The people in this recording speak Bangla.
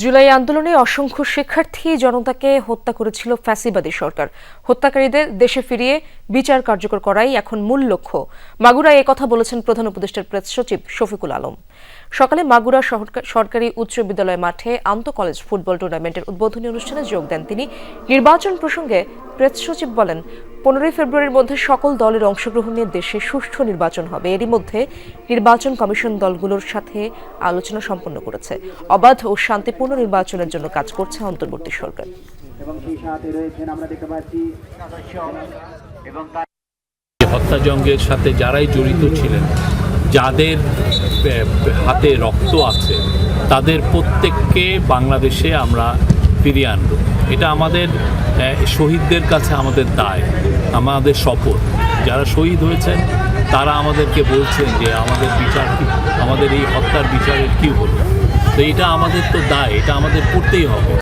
জুলাই আন্দোলনে অসংখ্য শিক্ষার্থী জনতাকে হত্যা করেছিল ফ্যাসিবাদী সরকার। হত্যাকারীদের দেশে ফিরিয়ে বিচার কার্যকর করাই এখন মূল লক্ষ্য। মাগুরায় কথা বলেছেন প্রধান উপদেষ্টার প্রেস সচিব শফিকুল আলম। সকালে মাগুরা সরকারি উচ্চ বিদ্যালয় মাঠে আন্ত কলেজ ফুটবল টুর্নামেন্টের উদ্বোধনী অনুষ্ঠানে যোগ দেন তিনি। নির্বাচন প্রসঙ্গে প্রেস সচিব বলেন পনেরোই ফেব্রুয়ারির মধ্যে সকল দলের অংশগ্রহণ নিয়ে দেশে সুষ্ঠু নির্বাচন হবে। এরই মধ্যে নির্বাচন কমিশন দলগুলোর সাথে আলোচনা সম্পন্ন করেছে। অবাধ ও শান্তিপূর্ণ নির্বাচনের জন্য কাজ করছে অন্তর্বর্তী সরকার। এবং সেই সাথে রয়েছেন আমরা দেখতে পাচ্ছি এবং তার সাথে যারাই জড়িত ছিলেন যাদের হাতে রক্ত আছে তাদের প্রত্যেককে বাংলাদেশে আমরা ফিরিয়ে আনব। এটা আমাদের শহীদদের কাছে আমাদের দায়। আমাদের শপথ যারা শহীদ হয়েছেন, তারা আমাদেরকে বলছেন যে আমাদের বিচার কী? আমাদের এই হত্যার বিচারের কী হলো? তো এটা আমাদের তো দায়, এটা আমাদের করতেই হবে।